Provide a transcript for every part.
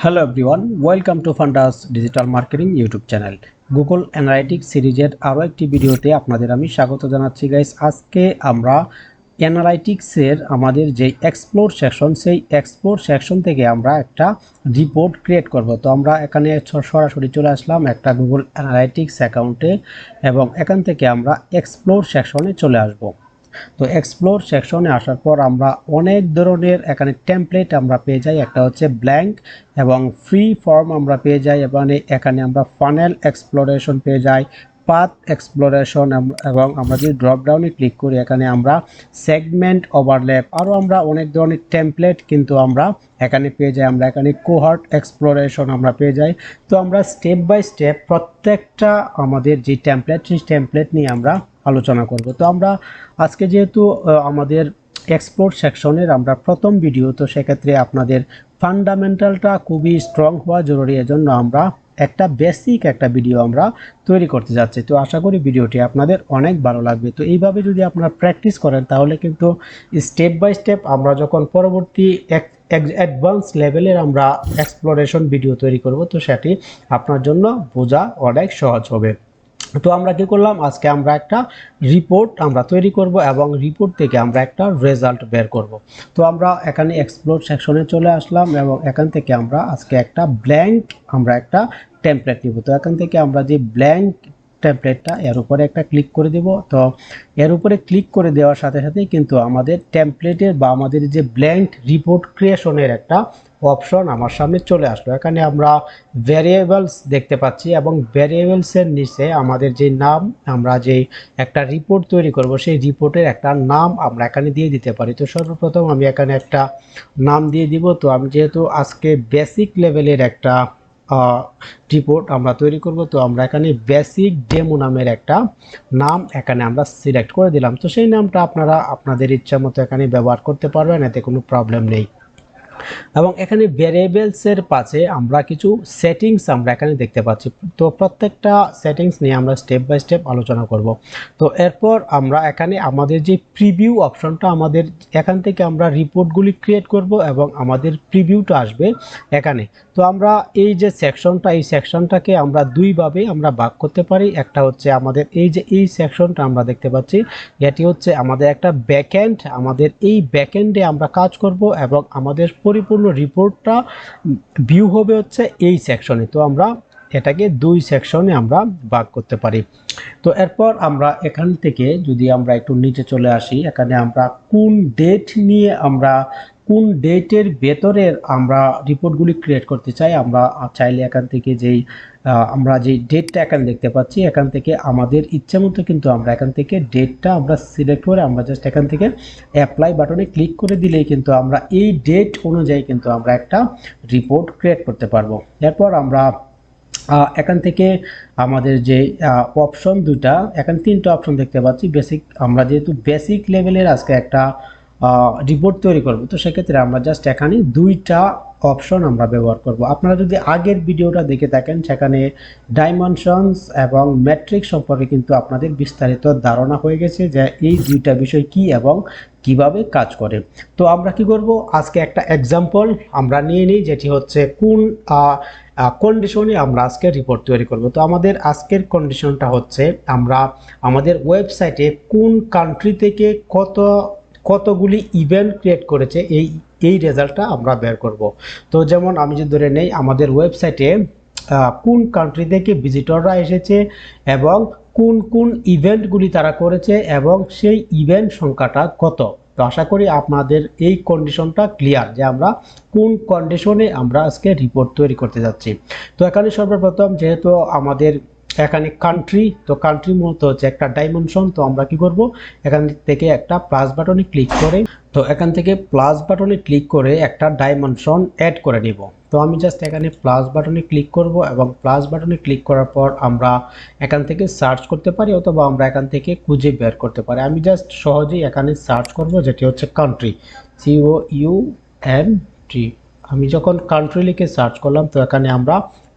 Hello everyone welcome to Fundas digital marketing YouTube channel Google analytics সিরিজের আরও একটি ভিডিওতে আপনাদের আমি স্বাগত জানাচ্ছি গাইস আজকে আমরা অ্যানালাইটিক্সের আমাদের যে এক্সপ্লোর সেকশন সেই এক্সপ্লোর সেকশন থেকে আমরা একটা রিপোর্ট ক্রিয়েট করব। তো আমরা এখানে সরাসরি চলে আসলাম একটা গুগল অ্যানালাইটিক্স অ্যাকাউন্টে এবং এখান থেকে আমরা এক্সপ্লোর সেকশনে চলে আসব। তো এক্সপ্লোর সেকশনে আসার পর আমরা অনেক ধরনের এখানে টেমপ্লেট আমরা পেয়ে যাই। একটা হচ্ছে ব্ল্যাঙ্ক এবং ফ্রি ফর্ম আমরা পেয়ে যাই এবং এখানে আমরা ফানেল এক্সপ্লোরেশন পেয়ে যাই পাথ এক্সপ্লোরেশন এবং আমরা যদি ড্রপডাউনে ক্লিক করি, এখানে আমরা সেগমেন্ট ওভারল্যাপ আরও আমরা অনেক ধরনের টেমপ্লেট কিন্তু আমরা এখানে পেয়ে যাই। আমরা এখানে কোহার্ট এক্সপ্লোরেশন আমরা পেয়ে যাই। তো আমরা স্টেপ বাই স্টেপ প্রত্যেকটা আমাদের যে টেমপ্লেট সেই টেমপ্লেট নিয়ে আমরা আলোচনা করব। তো আমরা আজকে যেহেতু আমাদের এক্সপ্লোর সেকশনের আমরা প্রথম ভিডিও তো সেক্ষেত্রে আপনাদের ফান্ডামেন্টালটা খুবই স্ট্রং হওয়া জরুরি। এজন্য আমরা একটা বেসিক একটা ভিডিও আমরা তৈরি করতে যাচ্ছি। তো আশা করি ভিডিওটি আপনাদের অনেক ভালো লাগবে। তো এইভাবে যদি আপনারা প্র্যাকটিস করেন, তাহলে কিন্তু স্টেপ বাই স্টেপ আমরা যখন পরবর্তী এক অ্যাডভান্স লেভেলের আমরা এক্সপ্লোরেশন ভিডিও তৈরি করব, তো সেটি আপনার জন্য বোঝা অনেক সহজ হবে। তো আমরা কি করলাম? আজকে আমরা একটা রিপোর্ট আমরা তৈরি করব এবং রিপোর্ট থেকে আমরা একটা রেজাল্ট বের করব। তো আমরা এখানে এক্সপ্লোর সেকশনে চলে আসলাম এবং এখান থেকে আমরা আজকে একটা ব্ল্যাঙ্ক আমরা একটা টেমপ্লেট নিব। তো এখান থেকে আমরা যে ব্ল্যাঙ্ক টেমপ্লেটটা এর উপরে একটা ক্লিক করে দেব। তো এর উপরে ক্লিক করে দেওয়ার সাথে সাথেই কিন্তু আমাদের টেমপ্লেটের বা আমাদের যে ব্ল্যাঙ্ক রিপোর্ট ক্রিয়েশনের একটা অপশন আমার সামনে চলে আসলো। এখানে আমরা ভ্যারিয়েবলস দেখতে পাচ্ছি এবং ভ্যারিয়েবলসের নিচে আমাদের যে নাম, আমরা যে একটা রিপোর্ট তৈরি করব, সেই রিপোর্টের একটা নাম আমরা এখানে দিয়ে দিতে পারি। তো সর্বপ্রথম আমি এখানে একটা নাম দিয়ে দিব। তো আমি যেহেতু আজকে বেসিক লেভেলের একটা রিপোর্ট আমরা তৈরি করব, তো আমরা এখানে বেসিক ডেমো নামের একটা নাম এখানে আমরা সিলেক্ট করে দিলাম। তো সেই নামটা আপনারা আপনাদের ইচ্ছা মতো এখানে ব্যবহার করতে পারবেন, এতে কোনো প্রবলেম নেই। এবং এখানে ভ্যারিয়েবলসের পাশে আমরা কিছু সেটিংস আমরা এখানে দেখতে পাচ্ছি। তো প্রত্যেকটা সেটিংস নিয়ে আমরা স্টেপ বাই স্টেপ আলোচনা করব। তো এরপর আমরা এখানে আমাদের যে প্রিভিউ অপশনটা আমাদের এখান থেকে আমরা রিপোর্টগুলি ক্রিয়েট করব এবং আমাদের প্রিভিউটা আসবে এখানে। তো আমরা এই যে সেকশনটা এই সেকশনটাকে আমরা দুইভাবে আমরা ভাগ করতে পারি। একটা হচ্ছে আমাদের এই যে, এই সেকশনটা আমরা দেখতে পাচ্ছি। এটি হচ্ছে আমাদের একটা ব্যাকএন্ড আমাদের এই ব্যাকএন্ডে আমরা কাজ করব এবং আমাদের পরিপূর্ণ রিপোর্টটা ভিউ হবে হচ্ছে এই সেকশনে তো আমরা এটাকে দুই সেকশনে আমরা ভাগ করতে পারি। তো এরপর আমরা এখান থেকে যদি আমরা একটু নিচে চলে আসি, এখানে আমরা কোন ডেট নিয়ে আমরা কোন ডেটের ভেতরের আমরা রিপোর্টগুলি ক্রিয়েট করতে চাই, আমরা চাইলে এখান থেকে যেই আমরা যে ডেটটা এখানে দেখতে পাচ্ছি, এখান থেকে আমাদের ইচ্ছে মতো কিন্তু আমরা এখান থেকে ডেটটা আমরা সিলেক্ট করে আমরা জাস্ট এখান থেকে অ্যাপ্লাই বাটনে ক্লিক করে দিলেই কিন্তু আমরা এই ডেট অনুযায়ী কিন্তু আমরা একটা রিপোর্ট ক্রিয়েট করতে পারব। এরপর আমরা এখান থেকে আমাদের যে অপশন দুটা, এখানে তিনটা অপশন দেখতে পাচ্ছি। বেসিক আমরা যেহেতু বেসিক লেভেলের আজকে একটা রিপোর্ট তৈরি করব। তো সেক্ষেত্রে আমরা জাস্ট এখানে দুইটা অপশন আমরা ব্যবহার করব। আপনারা যদি আগের ভিডিওটা দেখে থাকেন, সেখানে ডাইমেনশনস এবং ম্যাট্রিক সম্পর্কে কিন্তু আপনাদের বিস্তারিত ধারণা হয়ে গেছে যে এই দুইটা বিষয় কি এবং কীভাবে কাজ করে। তো আমরা কি করব? আজকে একটা এক্সাম্পল আমরা নিয়ে নিই, যেটি হচ্ছে কোন কন্ডিশনে আমরা আজকে রিপোর্ট তৈরি করব। তো আমাদের আজকের কন্ডিশনটা হচ্ছে, আমরা আমাদের ওয়েবসাইটে কোন কান্ট্রি থেকে কত কতগুলি ইভেন্ট ক্রিয়েট করেছে, এই এই রেজাল্টটা আমরা বের করব। তো যেমন আমি যদি ধরে নেই, আমাদের ওয়েবসাইটে কোন কান্ট্রি থেকে ভিজিটররা এসেছে এবং কোন কোন ইভেন্টগুলি তারা করেছে এবং সেই ইভেন্ট সংখ্যাটা কত? তো আশা করি আপনাদের এই কন্ডিশনটা ক্লিয়ার যে আমরা কোন কন্ডিশনে আমরা আজকে রিপোর্ট তৈরি করতে যাচ্ছি। তো এখানে সর্বপ্রথম যেহেতু আমাদের এখানে কান্ট্রি তো কান্ট্রি মূলত হচ্ছে একটা ডাইমেনশন তো আমরা কি করব? এখান থেকে একটা প্লাস বাটনে ক্লিক করে, তো এখান থেকে প্লাস বাটনে ক্লিক করে একটা ডাইমেনশন অ্যাড করে নিব। তো আমি জাস্ট এখানে প্লাস বাটনে ক্লিক করব এবং প্লাস বাটনে ক্লিক করার পর আমরা এখান থেকে সার্চ করতে পারি অথবা আমরা এখান থেকে খুঁজে বের করতে পারি। আমি জাস্ট সহজেই এখানে সার্চ করব, যেটি হচ্ছে country C O U N T আমি যখন কান্ট্রি লিখে সার্চ করলাম, তো এখানে আমরা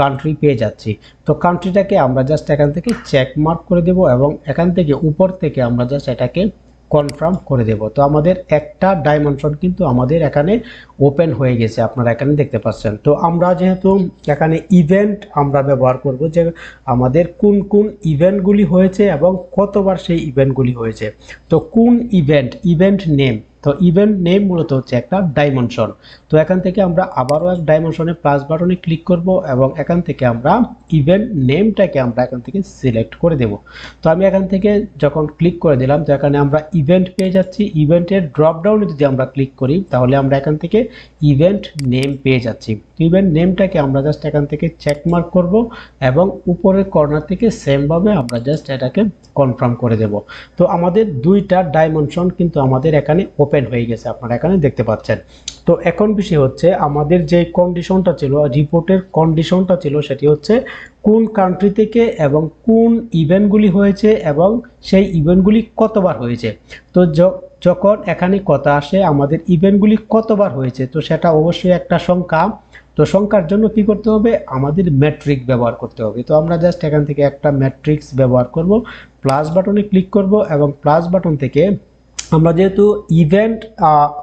কান্ট্রি পেয়ে যাচ্ছি। তো কান্ট্রিটাকে আমরা জাস্ট এখান থেকে চেক মার্ক করে দেব এবং এখান থেকে উপর থেকে আমরা জাস্ট এটাকে কনফার্ম করে দেব। তো আমাদের একটা ডাইমেনশন কিন্তু আমাদের এখানে ওপেন হয়ে গেছে, আপনারা এখানে দেখতে পাচ্ছেন। তো আমরা যেহেতু এখানে ইভেন্ট আমরা ব্যবহার করব যে আমাদের কোন কোন ইভেন্টগুলি হয়েছে এবং কতবার সেই ইভেন্টগুলি হয়েছে। তো কোন ইভেন্ট ইভেন্ট নেম তো ইভেন্ট নেম মূলত হচ্ছে একটা ডাইমেনশন তো এখান থেকে আমরা আবারও এক ডাইমেনশনে প্লাস বাটনে ক্লিক করব এবং এখান থেকে আমরা ইভেন্ট নেমটাকে আমরা এখান থেকে সিলেক্ট করে দেব। তো আমি এখান থেকে যখন ক্লিক করে দিলাম, তো এখানে আমরা ইভেন্ট পেয়ে যাচ্ছি। ইভেন্টের ড্রপ ডাউনে যদি আমরা ক্লিক করি, তাহলে আমরা এখান থেকে ইভেন্ট নেম পেয়ে যাচ্ছি। ইভেন্ট নেমটাকে আমরা জাস্ট এখান থেকে চেক মার্ক করব এবং উপরের কর্নার থেকে সেমভাবে আমরা জাস্ট এটাকে কনফার্ম করে দেব। তো আমাদের দুইটা ডাইমেনশন কিন্তু আমাদের এখানে ওপেন হয়ে গেছে আপনারা এখানে দেখতে পাচ্ছেন। তো এখন বিষয় হচ্ছে আমাদের যে কন্ডিশনটা ছিল রিপোর্টের কন্ডিশনটা ছিল সেটি হচ্ছে কোন কান্ট্রি থেকে এবং কোন ইভেন্টগুলি হয়েছে এবং সেই ইভেন্টগুলি কতবার হয়েছে। তো যখন এখানে কথা আসে আমাদের ইভেন্টগুলি কতবার হয়েছে, তো সেটা অবশ্যই একটা সংখ্যা। তো সংখ্যার জন্য কি করতে হবে? আমাদের ম্যাট্রিক ব্যবহার করতে হবে। তো আমরা জাস্ট এখান থেকে একটা ম্যাট্রিক্স ব্যবহার করব প্লাস বাটনে ক্লিক করব এবং প্লাস বাটন থেকে আমরা যেহেতু ইভেন্ট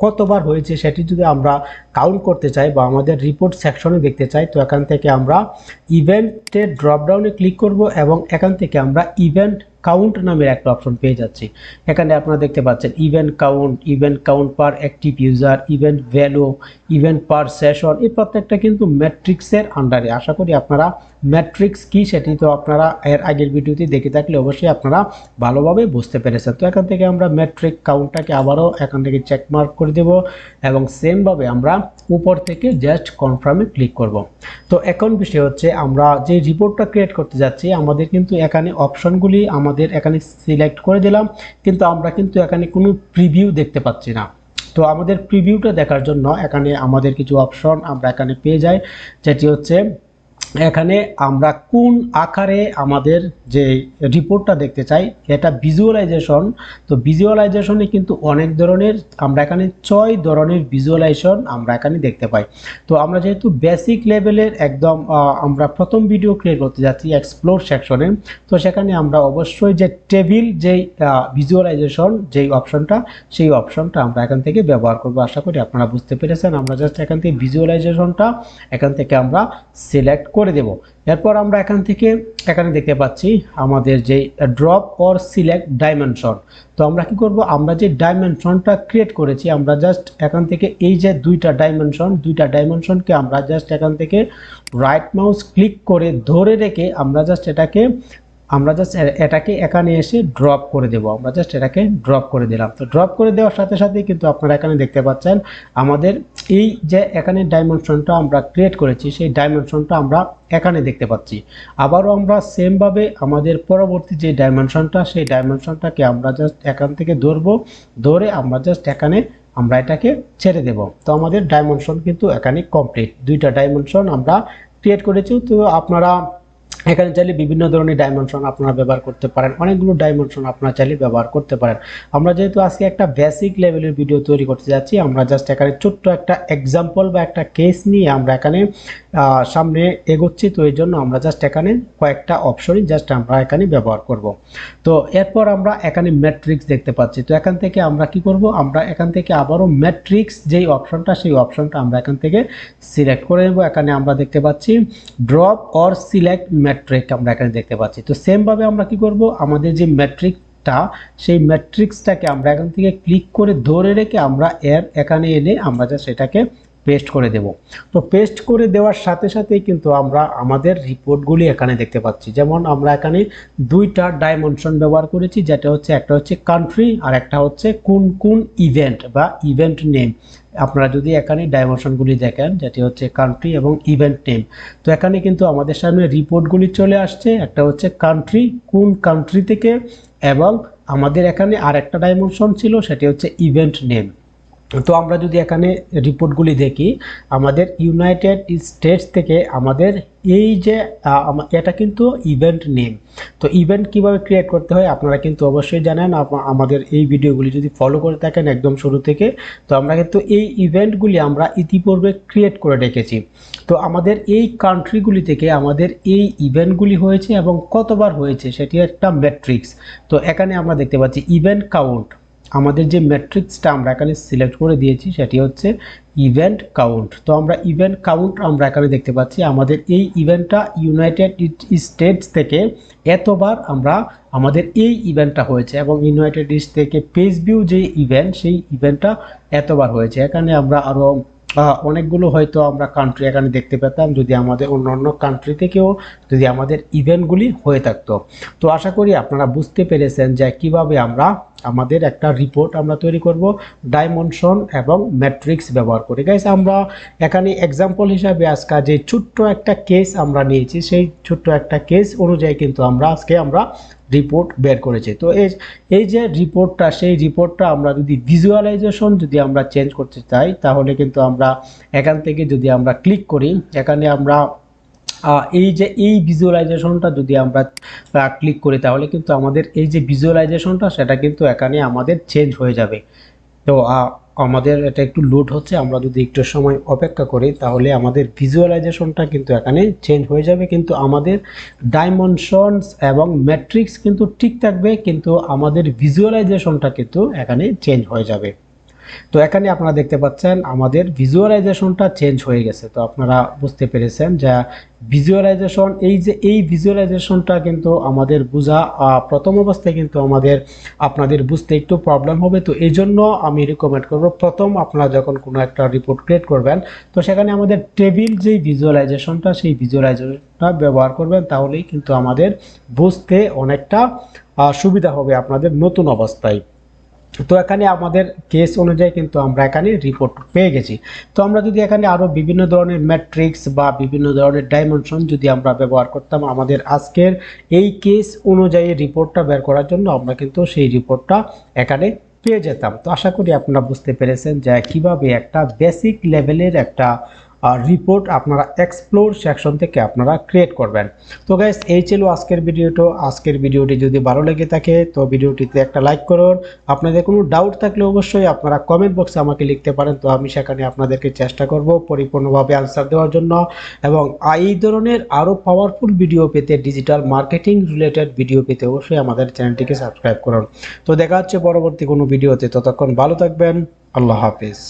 কতবার হয়েছে সেটি যদি আমরা কাউন্ট করতে চাই বা আমাদের রিপোর্ট সেকশনে দেখতে চাই, তো এখান থেকে আমরা ইভেন্টের ড্রপডাউনে ক্লিক করব এবং এখান থেকে আমরা ইভেন্ট কাউন্ট নামের একটা অপশন পেয়ে যাচ্ছি। এখানে আপনারা দেখতে পাচ্ছেন event count event count per active user event value event per session এই প্রত্যেকটা কিন্তু ম্যাট্রিক্সের আন্ডারে আশা করি আপনারা ম্যাট্রিক্স কি সেটি তো আপনারা এর আগের ভিডিওতে দেখে থাকলে অবশ্যই আপনারা ভালোভাবে বুঝতে পেরেছেন। তো এখান থেকে আমরা ম্যাট্রিক কাউন্টটাকে আবারও এখান থেকে চেক মার্ক করে দেব এবং সেমভাবে আমরা উপর থেকে জাস্ট কনফার্মে ক্লিক করব। তো এখন বিষয় হচ্ছে আমরা যে রিপোর্টটা ক্রিয়েট করতে যাচ্ছি, আমাদের কিন্তু এখানে অপশনগুলি আমাদের এখানে সিলেক্ট করে দিলাম, কিন্তু আমরা কিন্তু এখানে কোনো প্রিভিউ দেখতে পাচ্ছি না। তো আমাদের প্রিভিউটা দেখার জন্য এখানে আমাদের কিছু অপশন আমরা এখানে পেয়ে যাই, যেটি হচ্ছে এখানে আমরা কোন আকারে আমাদের যে রিপোর্টটা দেখতে চাই, এটা ভিজুয়ালাইজেশন তো ভিজুয়ালাইজেশনে কিন্তু অনেক ধরনের, আমরা এখানে ছয় ধরনের ভিজুয়ালাইজেশন আমরা এখানে দেখতে পাই। তো আমরা যেহেতু বেসিক লেভেলের একদম আমরা প্রথম ভিডিও ক্রিয়েট করতে যাচ্ছি এক্সপ্লোর সেকশনে তো সেখানে আমরা অবশ্যই যে টেবিল যেই ভিজুয়ালাইজেশন যেই অপশনটা সেই অপশনটা আমরা এখান থেকে ব্যবহার করব। আশা করি আপনারা বুঝতে পেরেছেন। আমরা জাস্ট এখান থেকে ভিজুয়ালাইজেশনটা এখান থেকে আমরা সিলেক্ট দেব। এরপর আমরা এখান থেকে, এখানে দেখতে পাচ্ছি আমাদের যে ড্রপ অর সিলেক্ট ডাইমেনশন তো আমরা কি করব? আমরা যে ডাইমেনশনটা ক্রিয়েট করেছি, আমরা জাস্ট এখান থেকে এই যে দুইটা ডাইমেনশন দুইটা ডাইমেনশনকে আমরা জাস্ট এখান থেকে রাইট মাউস ক্লিক করে ধরে রেখে আমরা জাস্ট এটাকে আমরা জাস্ট এটাকে এখানে এসে ড্রপ করে দেব। আমরা জাস্ট এটাকে ড্রপ করে দিলাম। তো ড্রপ করে দেওয়ার সাথে সাথে কিন্তু আপনারা এখানে দেখতে পাচ্ছেন, আমাদের এই যে এখানে ডাইমেনশনটা আমরা ক্রিয়েট করেছি, সেই ডাইমেনশনটা আমরা এখানে দেখতে পাচ্ছি। আবারও আমরা সেমভাবে আমাদের পরবর্তী যে ডাইমেনশনটা সেই ডাইমেনশনটাকে আমরা জাস্ট এখান থেকে ধরবো, ধরে আমরা জাস্ট এখানে আমরা এটাকে ছেড়ে দেব। তো আমাদের ডাইমেনশন কিন্তু এখানে কমপ্লিট দুইটা ডাইমেনশন আমরা ক্রিয়েট করেছি। তো আপনারা এখানে চাইলে বিভিন্ন ধরনের ডাইমেনশন আপনারা ব্যবহার করতে পারেন। অনেকগুলো ডাইমেনশন আপনারা চাইলে ব্যবহার করতে পারেন। আমরা যেহেতু আজকে একটা বেসিক লেভেলের ভিডিও তৈরি করতে যাচ্ছি, আমরা জাস্ট এখানে ছোট্ট একটা এক্সাম্পল বা একটা কেস নিয়ে আমরা এখানে সামনে এগোচ্ছি। তো এই জন্য আমরা জাস্ট এখানে কয়েকটা অপশনই জাস্ট আমরা এখানে ব্যবহার করব। তো এরপর আমরা এখানে ম্যাট্রিক্স দেখতে পাচ্ছি। তো এখান থেকে আমরা কি করব? আমরা এখান থেকে আবারও ম্যাট্রিক্স যেই অপশনটা সেই অপশনটা আমরা এখান থেকে সিলেক্ট করে নেব। এখানে আমরা দেখতে পাচ্ছি ড্রপ অর সিলেক্ট ম্যাট্রিক আমরা এখানে দেখতে পাচ্ছি। তো সেমভাবে আমরা কি করব? আমাদের যে ম্যাট্রিকটা সেই ম্যাট্রিক্সটাকে আমরা এখান থেকে ক্লিক করে ধরে রেখে আমরা এর এখানে এনে আমরা যা এটাকে পেস্ট করে দেব। তো পেস্ট করে দেওয়ার সাথে সাথেই কিন্তু আমরা আমাদের রিপোর্টগুলি এখানে দেখতে পাচ্ছি। যেমন আমরা এখানে দুইটা ডাইমেনশন ব্যবহার করেছি, যেটা হচ্ছে একটা হচ্ছে কান্ট্রি আর একটা হচ্ছে কোন কোন ইভেন্ট বা ইভেন্ট নেম আপনারা যদি এখানে ডাইমেনশনগুলি দেখেন, যেটি হচ্ছে কান্ট্রি এবং ইভেন্ট নেম তো এখানে কিন্তু আমাদের সামনে রিপোর্টগুলি চলে আসছে, একটা হচ্ছে কান্ট্রি কোন কান্ট্রি থেকে, এবং আমাদের এখানে আর একটা ডাইমেনশন ছিল, সেটি হচ্ছে ইভেন্ট নেম তো আমরা যদি এখানে রিপোর্টগুলি দেখি, আমাদের ইউনাইটেড স্টেটস থেকে আমাদের এই যে এটা কিন্তু ইভেন্ট নেম তো ইভেন্ট কীভাবে ক্রিয়েট করতে হয় আপনারা কিন্তু অবশ্যই জানেন। আমাদের এই ভিডিওগুলি যদি ফলো করে থাকেন একদম শুরু থেকে, তো আমরা কিন্তু এই ইভেন্টগুলি আমরা ইতিপূর্বে ক্রিয়েট করে রেখেছি। তো আমাদের এই কান্ট্রিগুলি থেকে আমাদের এই ইভেন্টগুলি হয়েছে এবং কতবার হয়েছে সেটি একটা ম্যাট্রিক্স তো এখানে আমরা দেখতে পাচ্ছি ইভেন্ট কাউন্ট আমাদের যে ম্যাট্রিক্সটা আমরা এখানে সিলেক্ট করে দিয়েছি সেটি হচ্ছে ইভেন্ট কাউন্ট তো আমরা ইভেন্ট কাউন্ট আমরা এখানে দেখতে পাচ্ছি, আমাদের এই ইভেন্টটা ইউনাইটেড স্টেটস থেকে এতবার আমরা, আমাদের এই ইভেন্টটা হয়েছে এবং ইউনাইটেড স্টেটস থেকে পেজ ভিউ যে ইভেন্ট সেই ইভেন্টটা এতবার হয়েছে। এখানে আমরা আরও অনেকগুলো হয়তো আমরা কান্ট্রি এখানে দেখতে পেতাম, যদি আমাদের অন্য অন্য কান্ট্রি থেকেও যদি আমাদের ইভেন্টগুলি হয়ে থাকতো। তো আশা করি আপনারা বুঝতে পেরেছেন যে কীভাবে আমরা আমাদের একটা রিপোর্ট আমরা তৈরি করব ডাইমেনশন এবং ম্যাট্রিক্স ব্যবহার করে। গাইস আমরা এখানে এক্সাম্পল হিসাবে আজকে যে ছোট্ট একটা কেস আমরা নিয়েছি, সেই ছোট্ট একটা কেস অনুযায়ী কিন্তু আমরা আজকে আমরা রিপোর্ট বের করেছে। তো এই যে রিপোর্টটা সেই রিপোর্টটা আমরা যদি ভিজুয়ালাইজেশন যদি আমরা চেঞ্জ করতে চাই, তাহলে কিন্তু আমরা এখান থেকে যদি আমরা ক্লিক করি, এখানে আমরা এই যে, এই ভিজুয়ালাইজেশনটা যদি আমরা ক্লিক করি, তাহলে কিন্তু আমাদের এই যে ভিজুয়ালাইজেশনটা সেটা কিন্তু এখানে আমাদের চেঞ্জ হয়ে যাবে। তো আমাদের এটা একটু লোড হচ্ছে, আমরা যদি একটু সময় অপেক্ষা করি, তাহলে আমাদের ভিজুয়ালাইজেশনটা কিন্তু এখানে চেঞ্জ হয়ে যাবে, কিন্তু আমাদের ডাইমেনশনস এবং ম্যাট্রিক্স কিন্তু ঠিক থাকবে, কিন্তু আমাদের ভিজুয়ালাইজেশনটা কিন্তু এখানে চেঞ্জ হয়ে যাবে। তো এখানে আপনারা দেখতে পাচ্ছেন আমাদের ভিজুয়ালাইজেশনটা চেঞ্জ হয়ে গেছে। তো আপনারা বুঝতে পেরেছেন যে ভিজুয়ালাইজেশন এই যে এই ভিজুয়ালাইজেশনটা কিন্তু আমাদের বোঝা প্রথম অবস্থায় কিন্তু আমাদের, আপনাদের বুঝতে একটু প্রবলেম হবে। তো এই জন্য আমি রিকমেন্ড করব, প্রথম আপনারা যখন কোনো একটা রিপোর্ট ক্রিয়েট করবেন, তো সেখানে আমাদের টেবিল যেই ভিজুয়ালাইজেশনটা সেই ভিজুয়ালাইজেশনটা ব্যবহার করবেন, তাহলেই কিন্তু আমাদের বুঝতে অনেকটা সুবিধা হবে আপনাদের নতুন অবস্থায়। তো এখানে আমাদের কেস অনুযায়ী কিন্তু আমরা এখানে রিপোর্ট পেয়ে গেছি। তো আমরা যদি এখানে আরও বিভিন্ন ধরনের ম্যাট্রিক্স বা বিভিন্ন ধরনের ডাইমেনশন যদি আমরা ব্যবহার করতাম, আমাদের আজকের এই কেস অনুযায়ী রিপোর্টটা বের করার জন্য আমরা কিন্তু সেই রিপোর্টটা এখানে পেয়ে যেতাম। তো আশা করি আপনারা বুঝতে পেরেছেন যে কীভাবে একটা বেসিক লেভেলের একটা রিপোর্ট আপনারা এক্সপ্লোর সেকশন থেকে আপনারা ক্রিয়েট করবেন। তো গাইস এই ছিল আজকের ভিডিওটা আজকের ভিডিওটি যদি ভালো লেগে থাকে, তো ভিডিওটিতে একটা লাইক করুন। আপনাদের কোনো ডাউট থাকলে অবশ্যই আপনারা কমেন্ট বক্সে আমাকে লিখতে পারেন। তো আমি সেখানে আপনাদেরকে চেষ্টা করব পরিপূর্ণভাবে আনসার দেওয়ার জন্য। এবং এই ধরনের আরও পাওয়ারফুল ভিডিও পেতে ডিজিটাল মার্কেটিং রিলেটেড ভিডিও পেতে অবশ্যই আমাদের চ্যানেলটিকে সাবস্ক্রাইব করুন। তো দেখা হচ্ছে পরবর্তী কোনো ভিডিওতে ততক্ষণ ভালো থাকবেন। আল্লাহ হাফিজ।